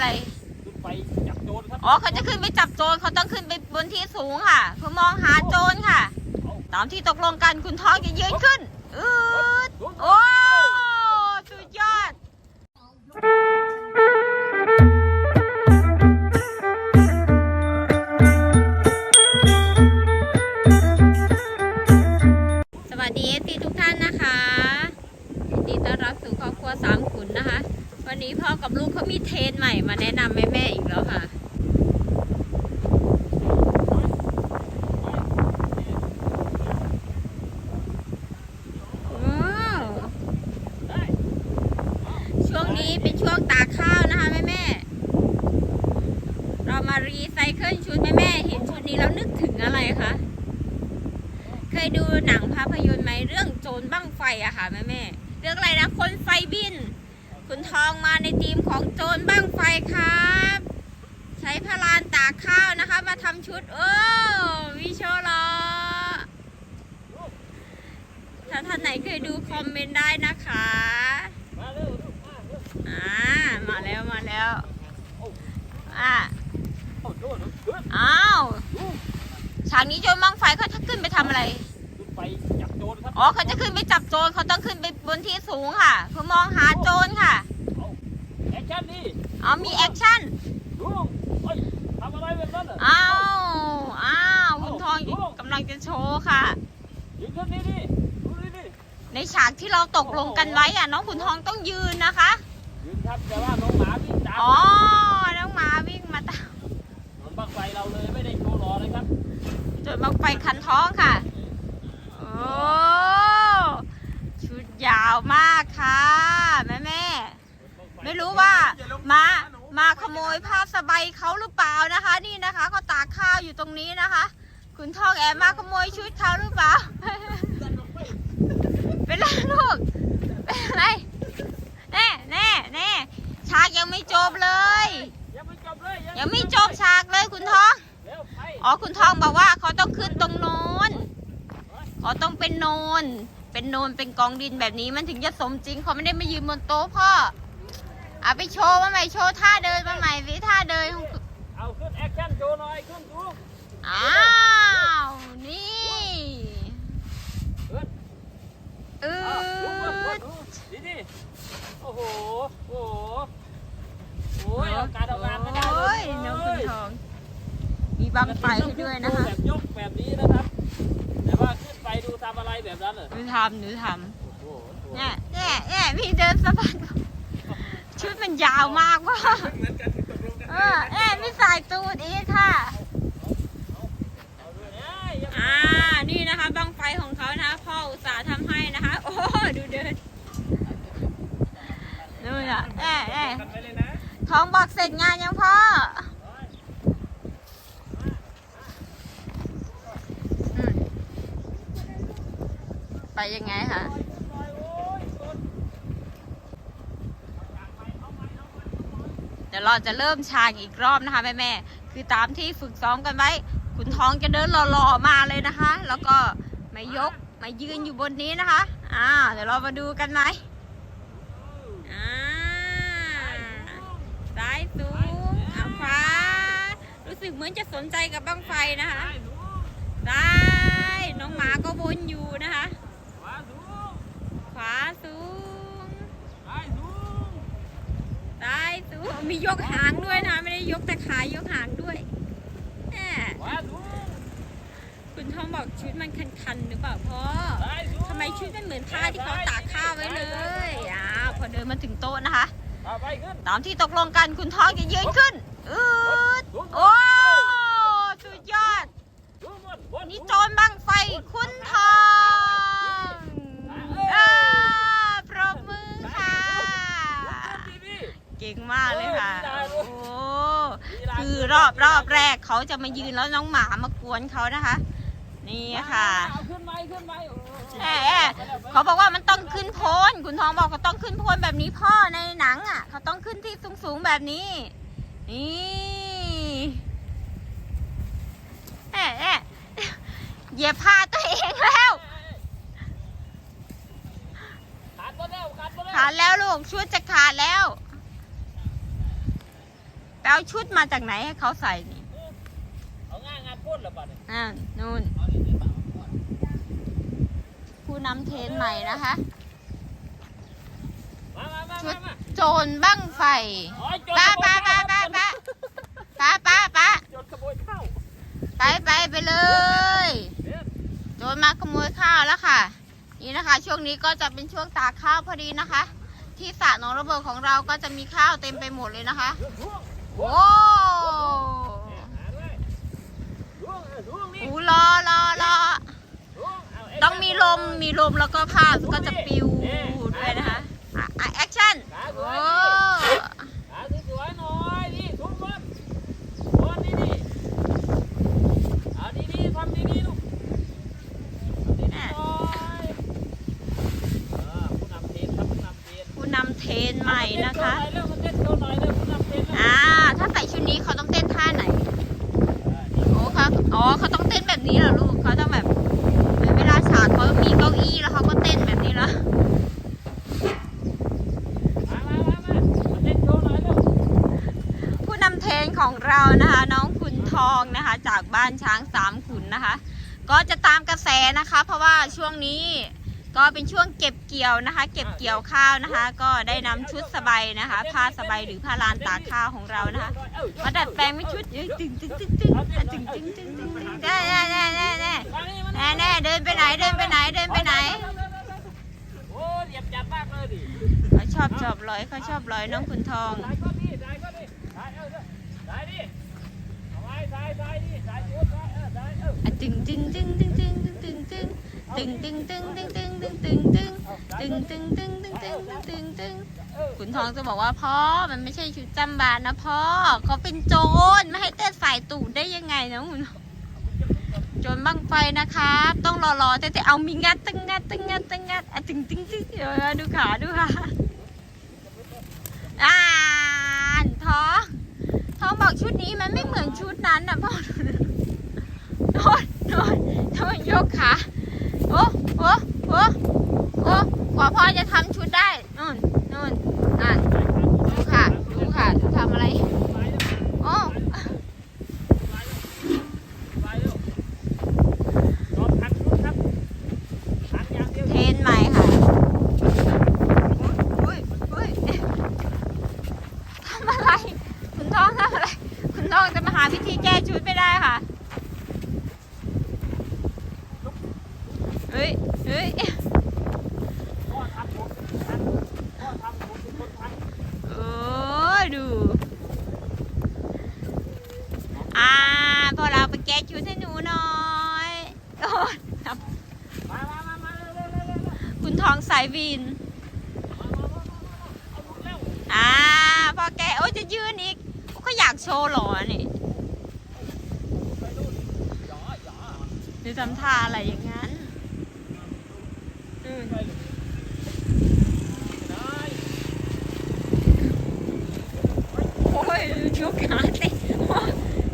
อะไร ขึ้นไปจับโจรครับอ๋อเขาจะขึ้นไปจับโจรเขาต้องขึ้นไปบนที่สูงค่ะ เพื่อมองหาโจรค่ะ ตามที่ตกลงกันคุณทองจะยืนขึ้นอืดโอ้ นี้เป็นช่วงตากข้าวนะคะแม่แม่เรามารีไซเคิลชุดแม่แม่เห็นชุดนี้แล้วนึกถึงอะไรคะเคยดูหนังภาพยนตร์ไหมเรื่องโจรบั้งไฟอะค่ะแม่แม่เรื่องอะไรนะคนไฟบิน คุณทองมาในทีมของโจรบั้งไฟครับ ใช้พลานตากข้าวนะคะ มาทำชุดเออวิโชลอถ้าท่านไหนเคยดูคอมเมนต์ได้นะคะ มาเร็วลูกมาเร็ว อ่ามาแล้วมาแล้ว อ่าเอาโจรขึ้นอ้าวฉากนี้โจรบังไฟเขาจะขึ้นไปทำอะไรขึ้นไปจับโจรครับอ๋อเขาจะขึ้นไปจับโจรเขาต้องขึ้นไปบนที่สูงค่ะ เพื่อมองหาโจรค่ะเอาแอคชั่นดิอ๋อมีแอคชั่นลุงเฮ้ยทำอะไรแบบนั้นเหรออ้าวอ้าวคุณทองกำลังจะโชว์ค่ะยืนขึ้นนี่ดิดูนี่ดิในฉากที่เราตกลงกันไว้อะน้องขุนทองต้องยืนนะคะยืน ครับแต่ว่าน้องหมาวิ่งตามอ๋อ น้องหมาวิ่งมาตามเหมือนบังไฟเราเลยไม่ได้โชว์หล่อเลยครับโจรบังไฟคันท้องค่ะ โอ้ ชุดยาวมากค่ะ แม่แม่ๆไม่รู้ว่ามา มาขโมยผ้าสบายเขาหรือเปล่านะคะ นี่นะคะเขาตากข้าวอยู่ตรงนี้นะคะ คุณทองแอบมาขโมยชุดเขาหรือเปล่า เป็นไรลูก เป็นไร แน่แน่แน่ฉากยังไม่จบเลย ยังไม่จบเลยยังไม่จบฉากเลยคุณทองเร็วไปอ๋อคุณทองบอกว่าเขาต้องขึ้นตรงโน้นอ๋อต้องเป็นโนน เป็นโนนเป็นกองดินแบบนี้มันถึงจะสมจริงเขาไม่ได้มายืนบนโต๊ะพ่อเอาไปโชว์มาใหม่โชว์ท่าเดินมาใหม่สิท่าเดินของเอาขึ้นแอคชั่นโชว์หน่อยขึ้นดูอ้าวนี่ ขึ้น อื เอาลุกขึ้นขึ้ ด นดีดิโอ้โหโอ้โหโอ้ยเอาการเอางานไม่ได้เล โอ้ ย ยน้องคุณทอง มีบังไฟให้ด้วยนะคะแบบยกแบบนี้นะครับ แต่ว่าขึ้นไปดูทำอะไรแบบนั้นเหรอหนูทำหนูทโอ้โหำเนี่ยเนี่ยเนี่ยพี่เดินสะพานชุดมันยาวมากว่ะเหมือนกันที่ตกลงกันเออเอ๊ะพี่สายตูดอีกค่ะเอาด้วยนะอย่าอ่านี่นะคะบังไฟของเขานะคะพ่ออุตส่าห์ทำให้นะคะ โอ้ดูเดินนู่นอะเอ๊ะเอ๊ะกันไปเลยนะทองบอกเสร็จงานยังพ่ออืม ไปยังไงคะเดี๋ยวเราจะเริ่มฉากอีกรอบนะคะแม่แม่คือตามที่ฝึกซ้อมกันไว้ขุนทองจะเดินหล่อๆมาเลยนะคะ แล้วก็มายกมายืนอยู่บนนี้นะคะอ่าเดี๋ยวเรามาดูกันไหมอ่าซ้ายสูงอะขวารู้สึกเหมือนจะสนใจกับบ้างไฟนะคะซ้ายน้องหมาก็วนอยู่นะคะ ขวาสูง ขวาสูง ซ้ายสูง ซ้ายสูง มียกหางด้วยนะ ไม่ได้ยกแต่ขายกหางด้วยแหมคุณทองบอกชุดมันคันๆหรือเปล่าพ่อทำไมชุดมันเหมือนผ้าที่เขาตากข้าวไว้เลยอ้าวพอเดินมาถึงโต๊ะนะคะ ตามที่ตกลงกันคุณทองจะยืนขึ้นอืดโอ้สุดยอด นี่โจรบังไฟคุณทองเออปรบมือค่ะ ดีดี เก่ง มากเลยค่ะ โอ้คือรอบรอบแรกเขาจะมายืนแล้วน้องหมามากวนเขานะคะ นี่ค่ะเอาขึ้นไหมขึ้นไหมโอ้แอบแอบเขาบอกว่ามันต้องขึ้นโพนคุณทองบอกเขาต้องขึ้นโพนแบบนี้พ่อในหนังอะ เขาต้องขึ้นที่สูงๆแบบนี้ นี่แอบแอบเหยียบผ้าตัวเองแล้วขาดก็แล้วขาดก็แล้วขาดแล้วลูกชุดจะขาดแล้ว เอาชุดมาจากไหนให้เขาใส่นี่เอาง่ายงานพ่นละบัดเนี่ยอ่านู่น ผู้นำเทรนใหม่นะคะ มามามาชุมาดมาโจรบ้างไฟโอ้ยโจรป้าขโมป้ายป้าข้วป้าป้าป้าป้าป้าโจรขโมยข้าวไปไปไปเลยเนี่ยโจรมาขโมยข้าวแล้วค่ะ นี่นะคะ ช่วงนี้ก็จะเป็นช่วงตากข้าวพอดีนะคะ ที่สระหนองระเบิดของเราก็จะมีข้าวเต็มไปหมดเลยนะคะล่วงโอ้เนี่ยหาด้วยล่ วงเออล่วงนี่โหรอรอรอล่วงเอต้องมีลมมีลมแล้วก็ข้าก็จะปิวด้วยนะคะแอคชั่นโอ้หสวยหน่อยนี่ทุบรถรถนี่นี่เอาดีๆทำดีๆลูกทำดีๆหน่อยผู้นำทีมครับผู้นำทีมผู้นำเทนใหม่นะคะเร็วมาเต้นโชว์หน่อยเร็ว นี้เขาต้องเต้นท่าไหนโอ้เขาอ๋อเขาต้องเต้นแบบนี้เหรอลูกเขาต้องแบบเวลาฉากเขามีเก้าอี้แล้วเขาก็เต้นแบบนี้เหรอผู้นำเทนของเรานะคะ น้องขุนทองนะคะ จากบ้านช้างสามขุนนะคะ ก็จะตามกระแสนะคะ เพราะว่าช่วงนี้ ก็เป็นช่วงเก็บเกี่ยวนะคะ เก็บเกี่ยวข้าวนะคะ ก็ได้นำชุดสบายนะคะ ผ้าสบายหรือผ้าลานตากข้าวของเรานะคะมาดัดแปลงเป็นชุดเอ้ยตึงตึงตึงตึงอะตึงตึงตึงตึงตึงแน่แน่แน่แน่แน่มานี่มาแน่แน่เดินไปไหนเดินไปไหนเดินไปไหนโอ้ยเหยียบจับมากเลยดิเขาชอบชอบร้อยเขาชอบร้อยน้องขุนทองสายก็ดีสายก็ดีสายเออสายดิเอาไว้สายสายดิสายจุดสายเออสายเอออะตึงตึงตึงตึงตึง ตึงตึงตึงตึงตึงตึงตึงตึงตึงตึงตึงตึงตึงตึงตึงขุนทองจะบอกว่าพ่อมันไม่ใช่ชุดจำบานนะพ่อเขาเป็นโจรไม่ให้เต้นสายตูดได้ยังไงนะขุนโจรบังไฟนะครับ ต้องรอๆแต่แต่เอามีงัดตึงงัดตึงงัดตึงงัดอะตึงตึงตึงเดี๋ยวดูขาดูขาอ่านท้องท้องบอกชุดนี้มันไม่เหมือนชุดนั้นนะพ่อโน่นโน่นโน่นยกขา โอ้โอ้โอ้โอ้กว่าพ่อจะทำชุดได้ ฮ้ยเอ้ดู อ่า พอเราไปแก้ชุดให้หนูหน่อยโอ้คุณทองสายวิน อ่า พอแกโอ้จะยืนอีกก็อยากโชว์หรอนี่หรือทำท่าอะไรอย่างงั้น โอ้ยยกขาเตะโอ้ย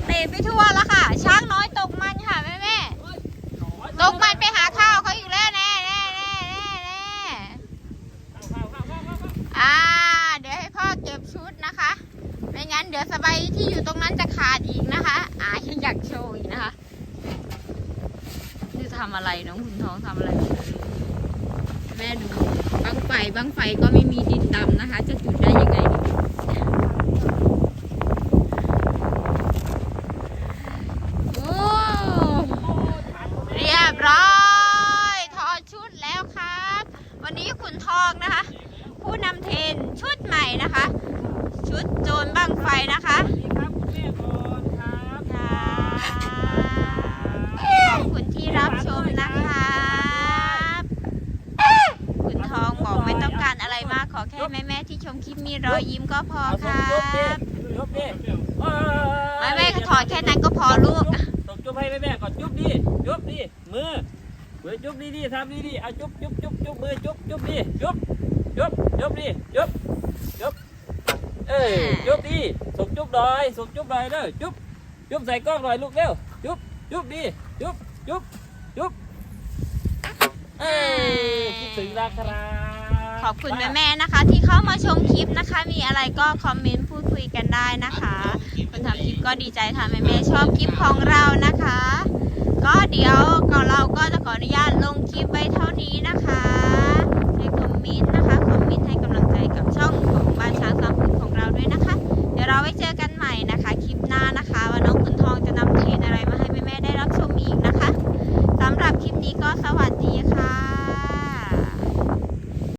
เตะไปทั่วแล้วค่ะ ช้างน้อยตกมันค่ะแม่แม่ตกมันไปหาข้าวเขาอีกแล้วแน่แน่แน่แน่แน่อ่า เดี๋ยวให้พ่อเก็บชุดนะคะ ไม่งั้นเดี๋ยวสบายที่อยู่ตรงนั้นจะขาดอีกนะคะอ่ายังอยากโชว์อีกนะคะนี่ทำอะไรน้องคุณทองทำอะไร แม่ดูบังไฟบังไฟก็ไม่มีดินดำนะคะ จะจุดได้ยังไงโอ้เรียบร้อยถอชุดแล้วครับ วันนี้ขุนทองนะคะ ผู้นำเทนชุดใหม่นะคะ ชุดโจรบังไฟนะคะ สวัสดีครับคุณแม่ก่อนครับ ขอบคุณที่รับชมนะครับขุนทองบอกไม่ต้องการอะไรมากขอ แค่แม่แม่ๆที่ชมคลิปมีรอยยิ้มก็พอเอาคส่งรัจุ๊บดิบจุ๊บดิเออไม่ไม่ถอดแค่นั้นก็พอลูกส่งจุ๊บให้แม่แม่ก่อนจุ๊บดิจุ๊บดิมือมือจุ๊บดีดีทำดีดีเอาจุ๊บจุ๊บจุ๊บจุ๊บมือจุ๊บจุ๊บดิจุ๊บจุ๊บจุ๊บดิจุ๊บจุ๊บเอ้ยจุ๊บดิส่งจุ๊บหน่อยส่งจุ๊บหน่อยเด้อจุ๊บจุ๊บใส่กล้องหน่อยลูกเร็วจุ๊บจุ๊บดิจุ๊บจุ๊บจุ๊บเอ้ยคิดถึงนะครับขข อบคุณแม่ๆนะคะ ที่เข้ามาชมคลิปนะคะ มีอะไรก็คอมเมนต์พูดคุยกันได้นะคะคนทำคลิปก็ดีใจค่ะแม่ๆชอบคลิปของเรานะคะ ก็เดี๋ยวก่อนเรา